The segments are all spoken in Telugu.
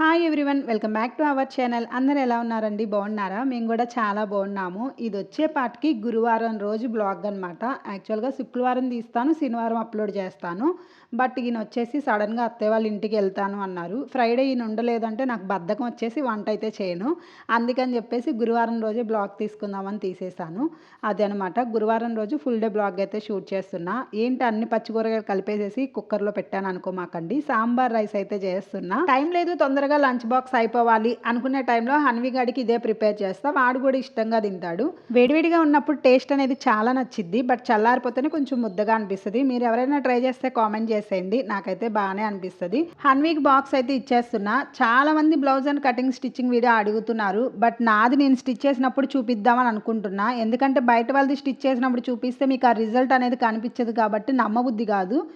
Hi everyone welcome back to our channel అందరు ఎలా ఉన్నారండి? బాగున్నారా? మేము కూడా చాలా బాగున్నాము. ఇది వచ్చే పాటికి గురువారం రోజు బ్లాగ్ అనమాట యాక్చువల్గా శుక్రవారం తీస్తాను శనివారం అప్లోడ్ చేస్తాను. బట్ ఈయన వచ్చేసి సడన్గా అత్తయ్య వాళ్ళ ఇంటికి వెళ్తాను అన్నారు. ఫ్రైడే ఈయన ఉండలేదంటే నాకు బద్ధకం వచ్చేసి వంట అయితే చేయను. అందుకని చెప్పేసి గురువారం రోజే బ్లాగ్ తీసుకుందామని తీసేసాను అదనమాట గురువారం రోజు ఫుల్ డే బ్లాగ్ అయితే షూట్ చేస్తున్నా. ఏంటి అన్ని పచ్చికూరగాయలు కలిపేసేసి కుక్కర్లో పెట్టాను అనుకోమాకండి. సాంబార్ రైస్ అయితే చేస్తున్నా. టైం లేదు తొందరగా లంచ్ బాక్స్ అయిపోవాలి అనుకునే టైంలో హన్వి గడికి ఇదే ప్రిపేర్ చేస్తా. వాడు కూడా ఇష్టంగా తింటాడు. వేడివేడిగా ఉన్నప్పుడు టేస్ట్ అనేది చాలా నచ్చిద్ది బట్ చల్లారిపోతేనే కొంచెం ముద్దగా అనిపిస్తుంది. మీరు ఎవరైనా ట్రై చేస్తే కామెంట్ చేసేయండి. నాకైతే బాగానే అనిపిస్తుంది. హన్వీకి బాక్స్ అయితే ఇచ్చేస్తున్నా. చాలా మంది blouse and cutting stitching video అడుగుతున్నారు బట్ నాది నేను స్టిచ్ చేసినప్పుడు చూపిద్దామని అనుకుంటున్నా. ఎందుకంటే బయట వాళ్ళది స్టిచ్ చేసినప్పుడు చూపిస్తే మీకు ఆ రిజల్ట్ అనేది కనిపించదు కాబట్టి నమ్మబుద్ధి కాదు.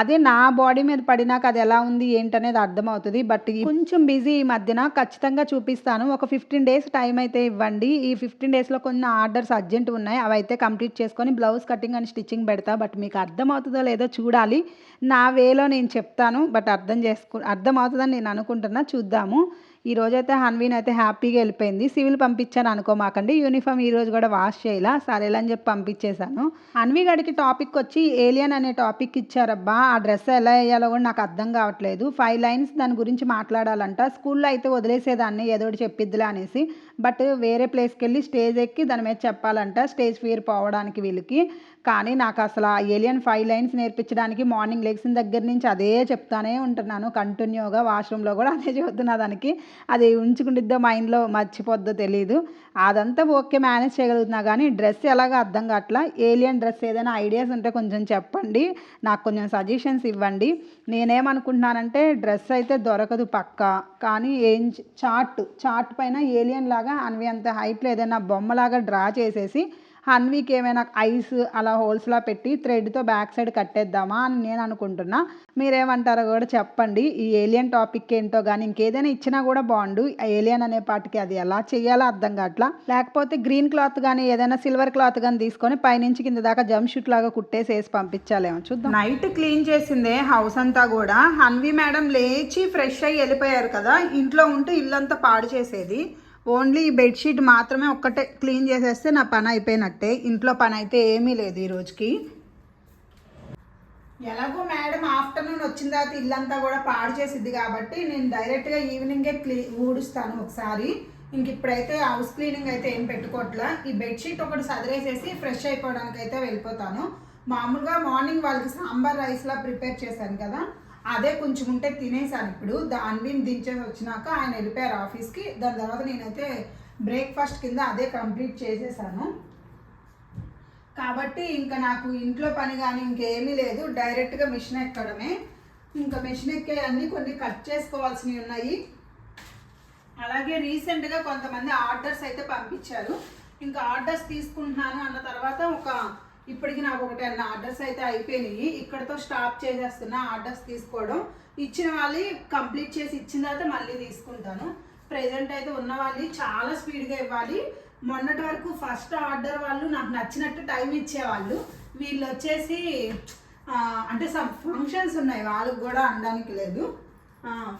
అదే నా బాడీ మీద పడినాక అది ఎలా ఉంది ఏంటనేది అర్థమవుతుంది. బట్ కొంచెం బిజీ ఈ మధ్యన ఖచ్చితంగా చూపిస్తాను. ఒక ఫిఫ్టీన్ డేస్ టైం అయితే ఇవ్వండి. ఈ ఫిఫ్టీన్ డేస్లో కొన్ని ఆర్డర్స్ అర్జెంట్ ఉన్నాయి. అవి అయితే కంప్లీట్ చేసుకొని బ్లౌజ్ కటింగ్ అండ్ స్టిచ్చింగ్ పెడతా. బట్ మీకు అర్థమవుతుందో లేదో చూడాలి. నా వేలో నేను చెప్తాను. బట్ అర్థం చేసుకు అర్థమవుతుందని నేను అనుకుంటున్నా. చూద్దాము. ఈ రోజైతే హన్వీన్ అయితే హ్యాపీగా వెళ్ళిపోయింది. సివిల్ పంపించాను అనుకోమాకండి యూనిఫామ్ ఈ రోజు కూడా వాష్ చేయాలా? సరేలా అని చెప్పి పంపించేశాను. హన్వీ గడికి టాపిక్ వచ్చి ఏలియన్ అనే టాపిక్ ఇచ్చారబ్బా. ఆ డ్రెస్ ఎలా వేయాలో కూడా నాకు అర్థం కావట్లేదు. ఫైవ్ లైన్స్ దాని గురించి మాట్లాడాలంట. స్కూల్లో అయితే వదిలేసేదాన్ని ఏదో చెప్పిద్దిలా అనేసి. బట్ వేరే ప్లేస్కి వెళ్ళి స్టేజ్ ఎక్కి దాని మీద చెప్పాలంట. స్టేజ్ ఫియర్ పోవడానికి వీళ్ళకి. కానీ నాకు అసలు ఆ ఏలియన్ ఫైవ్ లైన్స్ నేర్పించడానికి మార్నింగ్ లెగ్సిన దగ్గర నుంచి అదే చెప్తానే ఉంటున్నాను. కంటిన్యూగా వాష్రూమ్లో కూడా అదే చెబుతున్నా దానికి. అది ఉంచుకుంటుందో మైండ్లో మర్చిపోద్దో తెలియదు అదంతా ఓకే మేనేజ్ చేయగలుగుతున్నా కానీ డ్రెస్ ఎలాగో అర్థం కావట్లా. ఏలియన్ డ్రెస్ ఏదైనా ఐడియాస్ ఉంటే కొంచెం చెప్పండి. నాకు కొంచెం సజెషన్స్ ఇవ్వండి. నేనేమనుకుంటున్నానంటే డ్రెస్ అయితే దొరకదు పక్క. కానీ ఏం చార్ట్ చార్ట్ పైన ఏలియన్ లాగా అన్వి అంత హైట్లో ఏదైనా బొమ్మలాగా డ్రా చేసేసి హన్వీకి ఏమైనా ఐస్ అలా హోల్స్లా పెట్టి థ్రెడ్తో బ్యాక్ సైడ్ కట్టేద్దామా అని నేను అనుకుంటున్నా. మీరేమంటారో కూడా చెప్పండి. ఈ ఏలియన్ టాపిక్ ఏంటో కానీ ఇంకేదైనా ఇచ్చినా కూడా బాగుండు ఏలియన్ అనే పాటికి అది ఎలా చేయాలో అర్థం కావట్లా. లేకపోతే గ్రీన్ క్లాత్ కానీ ఏదైనా సిల్వర్ క్లాత్ కానీ తీసుకొని పైనుంచి కింద దాకా జంప్ షూట్ లాగా కుట్టేసి వేసి పంపించాలేమో చూద్దాం. నైట్ క్లీన్ చేసిందే హౌస్ అంతా కూడా. హన్వి మేడం లేచి ఫ్రెష్ అయ్యి వెళ్ళిపోయారు కదా. ఇంట్లో ఉంటే ఇల్లంతా పాడు చేసేది. ఓన్లీ బెడ్షీట్ మాత్రమే ఒక్కటే క్లీన్ చేసేస్తే నా పని అయిపోయినట్టే. ఇంట్లో పని అయితే ఏమీ లేదు ఈ రోజుకి. ఎలాగో మేడం ఆఫ్టర్నూన్ వచ్చిన తర్వాత ఇల్లంతా కూడా పాడు చేసిద్ది కాబట్టి నేను డైరెక్ట్గా ఈవినింగే క్లీ ఊడుస్తాను ఒకసారి. ఇంక ఇప్పుడైతే హౌస్ క్లీనింగ్ అయితే ఏం పెట్టుకోవట్లా ఈ బెడ్షీట్ ఒకటి సదిరేసేసి ఫ్రెష్ అయిపోవడానికి అయితే వెళ్ళిపోతాను. మామూలుగా మార్నింగ్ వాళ్ళకి సాంబార్ రైస్లా ప్రిపేర్ చేశాను కదా. అదే కొంచెం ఉంటే తినేసాను ఇప్పుడు. దాన్ని దించేసి వచ్చినాక ఆయన వెళ్ళిపోయారు ఆఫీస్కి దాని తర్వాత నేనైతే బ్రేక్ఫాస్ట్ కింద అదే కంప్లీట్ చేసేసాను. కాబట్టి ఇంకా నాకు ఇంట్లో పని కానీ ఇంకేమీ లేదు. డైరెక్ట్గా మిషన్ ఎక్కడమే. ఇంకా మిషన్ ఎక్కే అన్నీ కొన్ని కట్ చేసుకోవాల్సినవి ఉన్నాయి. అలాగే రీసెంట్గా కొంతమంది ఆర్డర్స్ అయితే పంపించారు. ఇంకా ఆర్డర్స్ తీసుకుంటున్నాను అన్న తర్వాత ఒక ఇప్పటికి నాకు ఒక టెన్ ఆర్డర్స్ అయితే అయిపోయినాయి. ఇక్కడతో స్టాప్ చేసేస్తున్నా ఆర్డర్స్ తీసుకోవడం. ఇచ్చిన వాళ్ళు కంప్లీట్ చేసి ఇచ్చిన తర్వాత మళ్ళీ తీసుకుంటాను. ప్రజెంట్ అయితే ఉన్న వాళ్ళు చాలా స్పీడ్గా ఇవ్వాలి. మొన్నటి వరకు ఫస్ట్ ఆర్డర్ వాళ్ళు నాకు నచ్చినట్టు టైం ఇచ్చేవాళ్ళు. వీళ్ళు వచ్చేసి అంటే సమ్ ఫంక్షన్స్ ఉన్నాయి. వాళ్ళకి కూడా అనడానికి లేదు.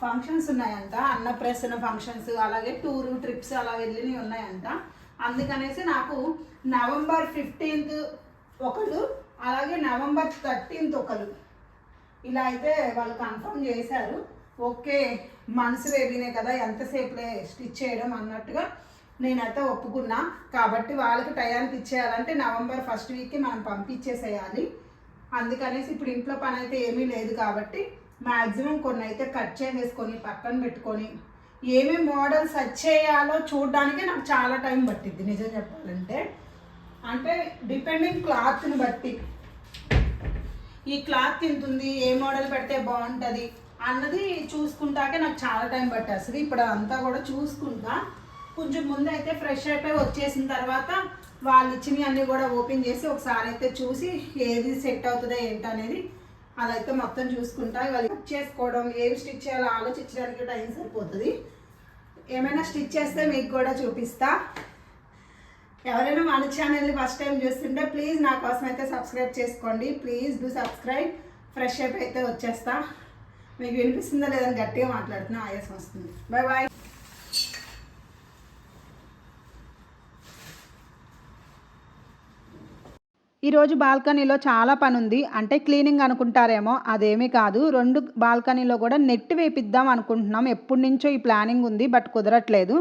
ఫంక్షన్స్ ఉన్నాయంట. అన్నప్రసన్న ఫంక్షన్స్ అలాగే టూర్ ట్రిప్స్ అలా వెళ్ళినవి ఉన్నాయంట. అందుకనేసి నాకు నవంబర్ ఫిఫ్టీన్త్ ఒకరు అలాగే నవంబర్ థర్టీన్త్ ఒకరు ఇలా అయితే వాళ్ళు కన్ఫర్మ్ చేశారు. ఓకే మనసు బేబీనే కదా ఎంతసేపులే స్టిచ్ చేయడం అన్నట్టుగా నేనైతే ఒప్పుకున్నా. కాబట్టి వాళ్ళకి టయానికి ఇచ్చేయాలంటే నవంబర్ ఫస్ట్ వీక్కి మనం పంపించేసేయాలి. అందుకనేసి ఇప్పుడు ఇంట్లో పని అయితే ఏమీ లేదు కాబట్టి మ్యాక్సిమం కొన్ని అయితే కట్ చేసేసుకొని పక్కన పెట్టుకొని ఏమేమి మోడల్స్ చేయాలో చూడడానికే నాకు చాలా టైం పట్టింది నిజం చెప్పాలంటే. అంటే డిపెండింగ్ క్లాత్ని బట్టి. ఈ క్లాత్ తింటుంది ఏ మోడల్ పెడితే బాగుంటుంది అన్నది చూసుకుంటాకే నాకు చాలా టైం పట్టేస్తుంది. ఇప్పుడు అంతా కూడా చూసుకుంటా. కొంచెం ముందు అయితే ఫ్రెష్ అయిపోయి వచ్చేసిన తర్వాత వాళ్ళు ఇచ్చినవి అన్నీ కూడా ఓపెన్ చేసి ఒకసారి అయితే చూసి ఏది సెట్ అవుతుందో ఏంటనేది అదైతే మొత్తం చూసుకుంటా. ఇవాళ కట్ చేసుకోవడం ఏవి స్టిచ్ చేయాలో ఆలోచించడానికి టైం సరిపోతుంది. ఏమైనా స్టిచ్ చేస్తే మీకు కూడా చూపిస్తా. ఎవరైనా మన ఛానల్ని ఫస్ట్ టైం చూస్తుంటే ప్లీజ్ నా కోసం అయితే సబ్స్క్రైబ్ చేసుకోండి. Please do subscribe fresh up అయితే వచ్చేస్తా. మీకు వినిపిస్తుందా లేదని గట్టిగా మాట్లాడుతున్నా ఆయాసం వస్తుంది. బాయ్ బాయ్ ఈరోజు బాల్కనీలో చాలా పని ఉంది. అంటే క్లీనింగ్ అనుకుంటారేమో అదేమీ కాదు. రెండు బాల్కనీలో కూడా నెట్ వేపిద్దాం అనుకుంటున్నాం. ఎప్పటి నుంచో ఈ ప్లానింగ్ ఉంది బట్ కుదరట్లేదు.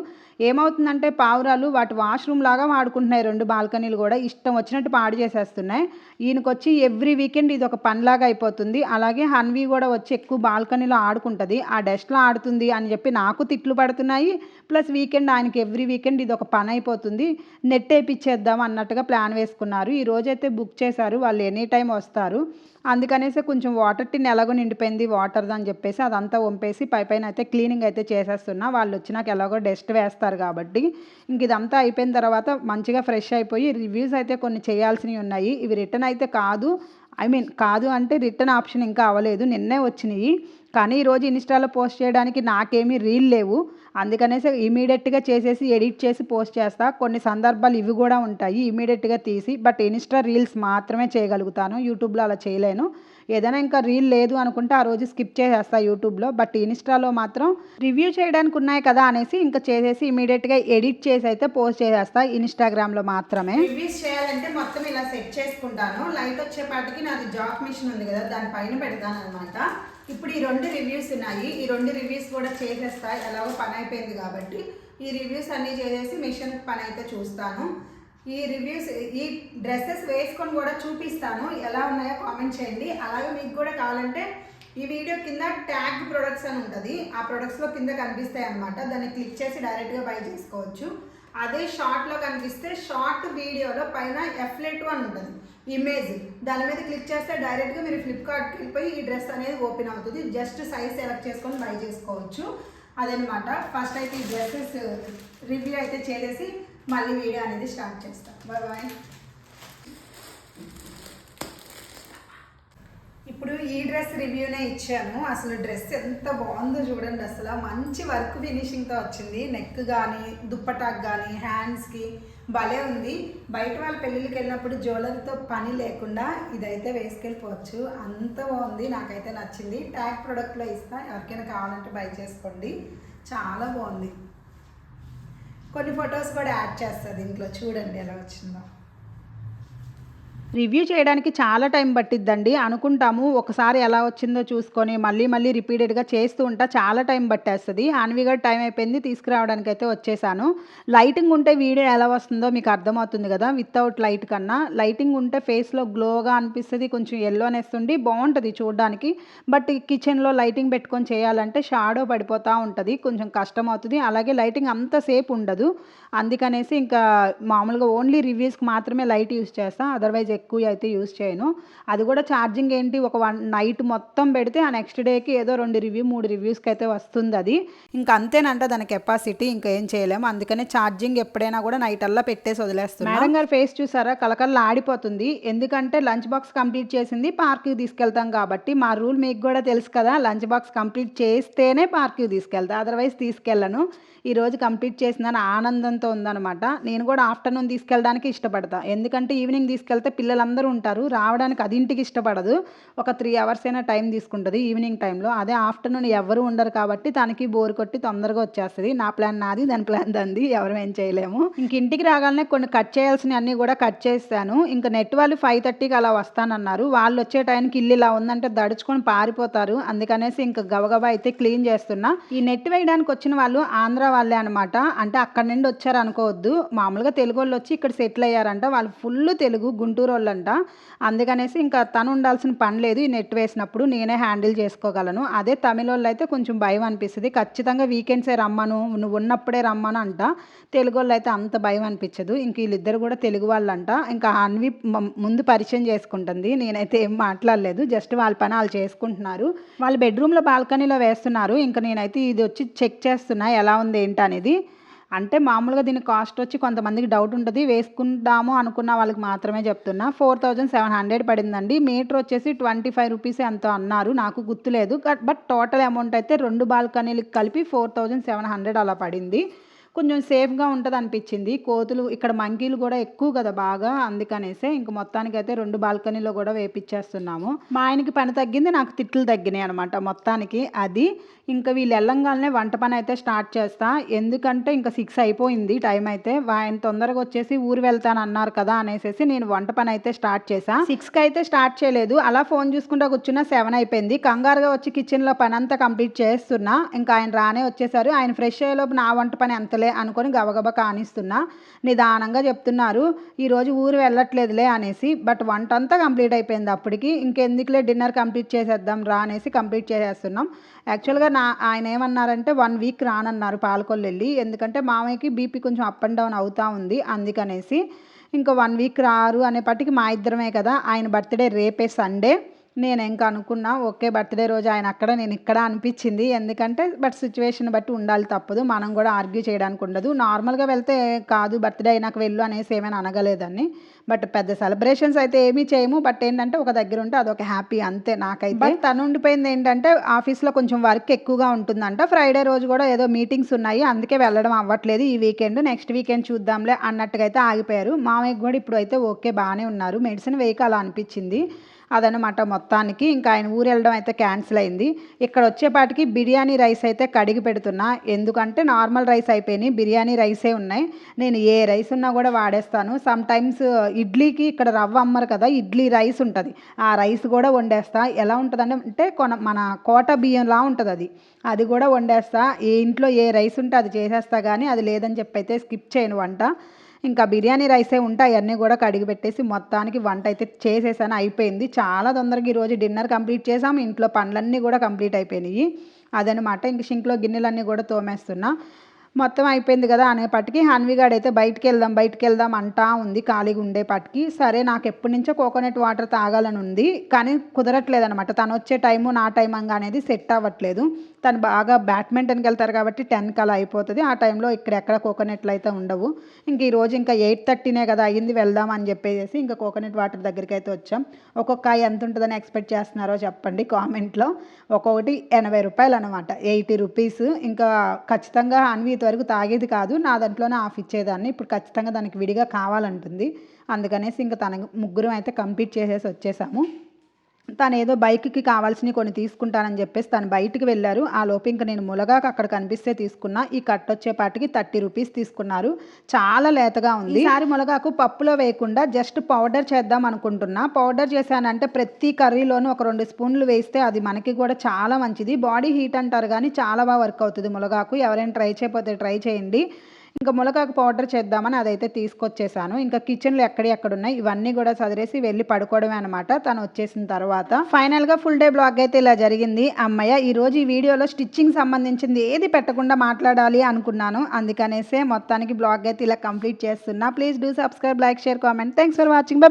ఏమవుతుందంటే పావురాలు వాటి వాష్రూమ్ లాగా వాడుకుంటున్నాయి. రెండు బాల్కనీలు కూడా ఇష్టం వచ్చినట్టు పాడు చేసేస్తున్నాయి. ఈయనకొచ్చి ఎవ్రీ వీకెండ్ ఇది ఒక పనిలాగా అయిపోతుంది. అలాగే హన్వీ కూడా వచ్చి ఎక్కువ బాల్కనీలో ఆడుకుంటుంది. ఆ డస్ట్లో ఆడుతుంది అని చెప్పి నాకు తిట్లు పడుతున్నాయి. ప్లస్ వీకెండ్ ఆయనకి ఎవ్రీ వీకెండ్ ఇది ఒక పని అయిపోతుంది. నెట్ వేయించేద్దాం అన్నట్టుగా ప్లాన్ వేసుకున్నారు. ఈ రోజైతే బుక్ చేశారు. వాళ్ళు ఎనీ టైం వస్తారు. అందుకనేసి కొంచెం వాటర్ టిన్ ఎలాగో నిండిపోయింది వాటర్ అని చెప్పేసి అదంతా వంపేసి పై పైన అయితే క్లీనింగ్ అయితే చేసేస్తున్నా. వాళ్ళు వచ్చినాక ఎలాగో డస్ట్ వేస్తారు కాబట్టి. ఇంక ఇదంతా అయిపోయిన తర్వాత మంచిగా ఫ్రెష్ అయిపోయి రివ్యూస్ అయితే కొన్ని చేయాల్సినవి ఉన్నాయి. ఇవి రిటర్న్ అయితే కాదు. ఐ మీన్ కాదు అంటే రిటర్న్ ఆప్షన్ ఇంకా అవ్వలేదు. నిన్నే వచ్చినాయి. కానీ ఈరోజు ఇన్స్టాలో పోస్ట్ చేయడానికి నాకేమీ రీల్ లేవు. అందుకనేసి ఇమీడియట్గా చేసేసి ఎడిట్ చేసి పోస్ట్ చేస్తా. కొన్ని సందర్భాలు ఇవి కూడా ఉంటాయి. ఇమీడియట్గా తీసి బట్ ఇన్స్టా రీల్స్ మాత్రమే చేయగలుగుతాను. యూట్యూబ్లో అలా చేయలేను. ఏదైనా ఇంకా రీల్ లేదు అనుకుంటే ఆ రోజు స్కిప్ చేసేస్తా యూట్యూబ్లో బట్ ఇన్స్టాలో మాత్రం రివ్యూ చేయడానికి ఉన్నాయి కదా అనేసి ఇంకా చేసేసి ఇమీడియట్గా ఎడిట్ చేసి అయితే పోస్ట్ చేసేస్తా ఇన్స్టాగ్రామ్లో మాత్రమే. రివ్యూస్ చేయాలంటే మొత్తం ఇలా సెట్ చేసుకుంటాను. లైట్ వచ్చేపాటికి నాది జాబ్ మిషన్ ఉంది కదా దానిపైన పెడతాను అనమాట ఇప్పుడు ఈ రెండు రివ్యూస్ ఉన్నాయి. ఈ రెండు రివ్యూస్ కూడా చేసేస్తాయి ఎలాగో పని అయిపోయింది కాబట్టి ఈ రివ్యూస్ అన్నీ చేసేసి మిషన్ పని అయితే చూస్తాను. ఈ రివ్యూస్ ఈ డ్రెస్సెస్ వేసుకొని కూడా చూపిస్తాను. ఎలా ఉన్నాయో కామెంట్ చేయండి. అలాగే మీకు కూడా కావాలంటే ఈ వీడియో కింద ట్యాగ్ ప్రొడక్ట్స్ అని ఉంటుంది. ఆ ప్రొడక్ట్స్లో కింద కనిపిస్తాయి అనమాట దాన్ని క్లిక్ చేసి డైరెక్ట్గా బై చేసుకోవచ్చు. అదే షార్ట్లో కనిపిస్తే షార్ట్ వీడియోలో పైన ఎఫ్లెట్ అని ఉంటుంది. ఇమేజ్ దాని మీద క్లిక్ చేస్తే డైరెక్ట్గా మీరు ఫ్లిప్కార్ట్కి వెళ్ళిపోయి ఈ డ్రెస్ అనేది ఓపెన్ అవుతుంది. జస్ట్ సైజ్ సెలెక్ట్ చేసుకొని బై చేసుకోవచ్చు. అదనమాట ఫస్ట్ అయితే ఈ డ్రెస్సెస్ రివ్యూ అయితే చేసేసి మళ్ళీ వీడియో అనేది స్టార్ట్ చేస్తాం. బాయ్ బాయ్ ఇప్పుడు ఈ డ్రెస్ రివ్యూనే ఇచ్చాను. అసలు డ్రెస్ ఎంత బాగుందో చూడండి అసలు. మంచి వర్క్ ఫినిషింగ్తో వచ్చింది. నెక్ కానీ దుప్పటాక్ కానీ హ్యాండ్స్కి భలే ఉంది. బయట వాళ్ళ పెళ్ళిళ్ళకి వెళ్ళినప్పుడు జ్యువెలరీతో పని లేకుండా ఇదైతే వేసుకెళ్ళిపోవచ్చు. అంత బాగుంది. నాకైతే నచ్చింది. ట్యాగ్ ప్రోడక్ట్లో ఇస్తా. ఎవరికైనా కావాలంటే బై చేసుకోండి. చాలా బాగుంది. కొన్ని ఫొటోస్ కూడా యాడ్ చేస్తుంది ఇంట్లో చూడండి ఎలా వచ్చిందో. రివ్యూ చేయడానికి చాలా టైం పట్టిద్దండి. అనుకుంటాము ఒకసారి ఎలా వచ్చిందో చూసుకొని మళ్ళీ మళ్ళీ రిపీటెడ్గా చేస్తూ ఉంటా. చాలా టైం పట్టేస్తుంది. హాన్వీగా టైం అయిపోయింది తీసుకురావడానికి అయితే వచ్చేసాను. లైటింగ్ ఉంటే వీడియో ఎలా వస్తుందో మీకు అర్థమవుతుంది కదా. వితౌట్ లైట్ కన్నా. లైటింగ్ ఉంటే ఫేస్లో గ్లోగా అనిపిస్తుంది కొంచెం ఎల్లోనెస్ ఉండి బాగుంటుంది చూడడానికి. బట్ కిచెన్లో లైటింగ్ పెట్టుకొని చేయాలంటే షాడో పడిపోతూ ఉంటుంది కొంచెం కష్టం అవుతుంది అలాగే లైటింగ్ అంతసేపు ఉండదు. అందుకనేసి ఇంకా మామూలుగా ఓన్లీ రివ్యూస్కి మాత్రమే లైట్ యూస్ చేస్తాను అదర్వైజ్ ఎక్కువ అయితే యూస్ చేయను. అది కూడా ఛార్జింగ్ ఏంటి? ఒక వన్ నైట్ మొత్తం పెడితే ఆ నెక్స్ట్ డేకి ఏదో రెండు రివ్యూ మూడు రివ్యూస్కి అయితే వస్తుంది అది. ఇంకా అంతేనంట దాని కెపాసిటీ ఇంకా ఏం చేయలేము. అందుకనే ఛార్జింగ్ ఎప్పుడైనా కూడా నైట్ అల్లా పెట్టేసి వదిలేస్తాను మేడం గారు ఫేస్ చూసారా? కలకల్లా ఆడిపోతుంది. ఎందుకంటే లంచ్ బాక్స్ కంప్లీట్ చేసింది పార్క్కి తీసుకెళ్తాం కాబట్టి మా రూల్ మీకు కూడా తెలుసు కదా లంచ్ బాక్స్ కంప్లీట్ చేస్తేనే పార్క్కి తీసుకెళ్తా. అదర్వైజ్ తీసుకెళ్ళను. ఈరోజు కంప్లీట్ చేసిందని ఆనందంతో ఉందన్నమాట. నేను కూడా ఆఫ్టర్నూన్ తీసుకెళ్ళడానికి ఇష్టపడతా. ఎందుకంటే ఈవినింగ్ తీసుకెళ్తే పిల్లలు పిల్లలందరూ ఉంటారు. రావడానికి అది ఇంటికి ఇష్టపడదు. ఒక త్రీ అవర్స్ అయినా టైం తీసుకుంటుంది ఈవినింగ్ టైంలో. అదే ఆఫ్టర్నూన్ ఎవరు ఉండరు కాబట్టి తనకి బోర్ కొట్టి తొందరగా వచ్చేస్తుంది. నా ప్లాన్ నాది దాని ప్లాన్ దంది. ఎవరు ఏం చేయలేము. ఇంక ఇంటికి రాగానే కొన్ని కట్ చేయాల్సినవి అన్నీ కూడా కట్ చేస్తాను. ఇంకా నెట్ వాళ్ళు ఫైవ్ థర్టీకి అలా వస్తానన్నారు. వాళ్ళు వచ్చే టైంకి ఇల్లు ఇలా ఉందంటే దడుచుకొని పారిపోతారు. అందుకనేసి ఇంకా గబగబా అయితే క్లీన్ చేస్తున్నా. ఈ నెట్ వేయడానికి వచ్చిన వాళ్ళు ఆంధ్ర వాళ్ళే అనమాట అంటే అక్కడ నుండి వచ్చారు అనుకోవద్దు మామూలుగా తెలుగు వాళ్ళు వచ్చి ఇక్కడ సెటిల్ అయ్యారంట. వాళ్ళు ఫుల్ తెలుగు గుంటూరు వాళ్ళంట అందుకనేసి ఇంకా తను ఉండాల్సిన పని లేదు. ఈ నెట్ వేసినప్పుడు నేనే హ్యాండిల్ చేసుకోగలను. అదే తమిళ వాళ్ళు అయితే కొంచెం భయం అనిపిస్తుంది. ఖచ్చితంగా వీకెండ్సే రమ్మను నువ్వు ఉన్నప్పుడే రమ్మను అంట. తెలుగు వాళ్ళు అయితే అంత భయం అనిపించదు. ఇంక వీళ్ళిద్దరు కూడా తెలుగు వాళ్ళంట. ఇంకా అన్వి ముందు పరిచయం చేసుకుంటుంది. నేనైతే ఏం మాట్లాడలేదు. జస్ట్ వాళ్ళ పని వాళ్ళు చేసుకుంటున్నారు. వాళ్ళు బెడ్రూమ్లో బాల్కనీలో వేస్తున్నారు. ఇంకా నేనైతే ఇది వచ్చి చెక్ చేస్తున్నా. ఎలా ఉంది ఏంటి అనేది అంటే మామూలుగా దీని కాస్ట్ వచ్చి కొంతమందికి డౌట్ ఉంటుంది. వేసుకుంటాము అనుకున్న వాళ్ళకి మాత్రమే చెప్తున్నా. ఫోర్ థౌజండ్ సెవెన్ హండ్రెడ్ పడిందండి. మీటర్ వచ్చేసి ట్వంటీ ఫైవ్ రూపీస్ ఎంతో అన్నారు. నాకు గుర్తులేదు. బట్ టోటల్ అమౌంట్ అయితే రెండు బాల్కనీలకు కలిపి ఫోర్ థౌజండ్ సెవెన్ హండ్రెడ్ అలా పడింది. కొంచెం సేఫ్గా ఉంటుంది అనిపించింది కోతులు ఇక్కడ మంకీలు కూడా ఎక్కువ కదా బాగా. అందుకనేసే ఇంక మొత్తానికైతే రెండు బాల్కనీలో కూడా వేపించేస్తున్నాము మా ఆయనకి పని తగ్గింది నాకు తిట్లు తగ్గినాయి అనమాట మొత్తానికి. అది ఇంకా వీళ్ళు వెళ్ళంగానే వంట పని అయితే స్టార్ట్ చేస్తా. ఎందుకంటే ఇంకా సిక్స్ అయిపోయింది టైం అయితే. ఆయన తొందరగా వచ్చేసి ఊరు వెళ్తాను అన్నారు కదా అనేసి నేను వంట పని అయితే స్టార్ట్ చేసా. సిక్స్కి అయితే స్టార్ట్ చేయలేదు. అలా ఫోన్ చూసుకుంటా కూర్చున్నా సెవెన్ అయిపోయింది. కంగారుగా వచ్చి కిచెన్లో పని అంతా కంప్లీట్ చేస్తున్నా. ఇంకా ఆయన రానే వచ్చేసారు. ఆయన ఫ్రెష్ అయ్యేలోపు నా వంట పని ఎంతలే అనుకొని గబగబా కానిస్తున్నా. నిదానంగా చెప్తున్నారు ఈరోజు ఊరు వెళ్ళట్లేదులే అనేసి. బట్ వంట అంతా కంప్లీట్ అయిపోయింది అప్పటికి. ఇంకెందుకులే డిన్నర్ కంప్లీట్ చేసేద్దాం రా అనేసి కంప్లీట్ చేసేస్తున్నాం. యాక్చువల్గా నా ఆయన ఏమన్నారంటే వన్ వీక్ రానన్నారు పాలకొల్లు వెళ్ళి ఎందుకంటే మామయ్యకి బీపీ కొంచెం అప్ అండ్ డౌన్ అవుతూ ఉంది అందుకనేసి. ఇంకా వన్ వీక్ రారు అనేపటికి మా ఇద్దరమే కదా. ఆయన బర్త్డే రేపే సండే. నేను ఇంకా అనుకున్నా ఓకే బర్త్డే రోజు ఆయన అక్కడ నేను ఇక్కడ అనిపించింది. ఎందుకంటే బట్ సిచ్యువేషన్ బట్టి ఉండాలి తప్పదు. మనం కూడా ఆర్గ్యూ చేయడానికి ఉండదు. నార్మల్గా వెళ్తే కాదు బర్త్డే అయినాక వెళ్ళు అనేసి ఏమైనా అనగలేదని బట్ పెద్ద సెలబ్రేషన్స్ అయితే ఏమీ చేయము. బట్ ఏంటంటే ఒక దగ్గర ఉంటే అదొక హ్యాపీ అంతే నాకైతే. తను ఉండిపోయింది ఏంటంటే ఆఫీస్లో కొంచెం వర్క్ ఎక్కువగా ఉంటుందంట. ఫ్రైడే రోజు కూడా ఏదో మీటింగ్స్ ఉన్నాయి. అందుకే వెళ్ళడం అవ్వట్లేదు. ఈ వీకెండ్ నెక్స్ట్ వీకెండ్ చూద్దాంలే అన్నట్టుగా అయితే ఆగిపోయారు. మామయ్యకి కూడా ఇప్పుడు అయితే ఓకే బాగానే ఉన్నారు. మెడిసిన్ వేయక అలా అనిపించింది. అదనమాట మొత్తానికి. ఇంకా ఆయన ఊరు వెళ్ళడం అయితే క్యాన్సిల్ అయింది. ఇక్కడ వచ్చేపాటికి బిర్యానీ రైస్ అయితే కడిగి పెడుతున్నా. ఎందుకంటే నార్మల్ రైస్ అయిపోయినాయి. బిర్యానీ రైసే ఉన్నాయి. నేను ఏ రైస్ ఉన్నా కూడా వాడేస్తాను. సమ్ టైమ్స్ ఇడ్లీకి ఇక్కడ రవ్వ అమ్మరు కదా ఇడ్లీ రైస్ ఉంటుంది. ఆ రైస్ కూడా వండేస్తా. ఎలా ఉంటుంది అంటే కొన మన కోట బియ్యంలా ఉంటుంది అది అది కూడా వండేస్తా. ఏ ఇంట్లో ఏ రైస్ ఉంటే అది చేసేస్తా కానీ అది లేదని చెప్పి అయితే స్కిప్ చేయను వంట. ఇంకా బిర్యానీ రైసే ఉంటాయి అన్నీ కూడా కడిగి పెట్టేసి మొత్తానికి వంట అయితే చేసేసాను అయిపోయింది. చాలా తొందరగా ఈరోజు డిన్నర్ కంప్లీట్ చేసాము ఇంట్లో పనులన్నీ కూడా కంప్లీట్ అయిపోయినాయి. అదనమాట ఇంక షింక్లో గిన్నెలన్నీ కూడా తోమేస్తున్నా. మొత్తం అయిపోయింది కదా అనేపటికి హన్విగాడ్ అయితే బయటికి వెళ్దాం బయటికి వెళ్దాం అంటా ఉంది ఖాళీగా ఉండేపటికి. సరే నాకు ఎప్పటి నుంచో కోకోనట్ వాటర్ తాగాలని ఉంది. కానీ కుదరట్లేదు అనమాట తను వచ్చే టైము నా టైం అనేది సెట్ అవ్వట్లేదు. తను బాగా బ్యాడ్మింటన్కి వెళ్తారు కాబట్టి టెన్కి అలా అయిపోతుంది. ఆ టైంలో ఇక్కడ ఎక్కడ కోకోనట్లు అయితే ఉండవు. ఇంక ఈరోజు ఇంకా ఎయిట్ థర్టీనే కదా అయ్యింది వెళ్దాం అని చెప్పేసి ఇంకా కోకోనట్ వాటర్ దగ్గరికి అయితే వచ్చాం. ఒక్కొక్క ఎంత ఉంటుందని ఎక్స్పెక్ట్ చేస్తున్నారో చెప్పండి కామెంట్లో. ఒక్కొక్కటి ఎనభై రూపాయలు అనమాట ఎయిటీ రూపీస్. ఇంకా ఖచ్చితంగా అన్వి వరకు తాగేది కాదు. నా దాంట్లోనే ఆఫ్ ఇచ్చేదాన్ని. ఇప్పుడు ఖచ్చితంగా దానికి విడిగా కావాలంటుంది. అందుకనేసి ఇంకా తన ముగ్గురం అయితే కంప్లీట్ చేసేసి వచ్చేసాము. తను ఏదో బైక్కి కావాల్సినవి కొన్ని తీసుకుంటానని చెప్పేసి తను బయటికి వెళ్ళారు. ఆ లోపు ఇంకా నేను ములగాకు అక్కడ కనిపిస్తే తీసుకున్నా. ఈ కట్ వచ్చేపాటికి థర్టీ రూపీస్ తీసుకున్నారు. చాలా లేతగా ఉంది. ఈసారి ములగాకు పప్పులో వేయకుండా జస్ట్ పౌడర్ చేద్దాం అనుకుంటున్నా. పౌడర్ చేశానంటే ప్రతి కర్రీలోనూ ఒక రెండు స్పూన్లు వేస్తే అది మనకి కూడా చాలా మంచిది. బాడీ హీట్ అంటారు కానీ చాలా బాగా వర్క్ అవుతుంది ములగాకు. ఎవరైనా ట్రై చేయకపోతే ట్రై చేయండి. ఇంకా ములగాకు పౌడర్ చేద్దామని అదైతే తీసుకొచ్చేసాను. ఇంకా కిచెన్లో ఎక్కడి ఎక్కడ ఉన్నాయి ఇవన్నీ కూడా చదివేసి వెళ్ళి పడుకోవడమే అనమాట తను వచ్చేసిన తర్వాత ఫైనల్గా ఫుల్ డే బ్లాగ్ అయితే ఇలా జరిగింది. అమ్మయ్య ఈ రోజు ఈ వీడియోలో స్టిచ్చింగ్ సంబంధించింది ఏది పెట్టకుండా మాట్లాడాలి అనుకున్నాను. అందుకనేసే మొత్తానికి బ్లాగ్ అయితే ఇలా కంప్లీట్ చేస్తున్నా. Please do subscribe like share comment. Thanks for watching. Bye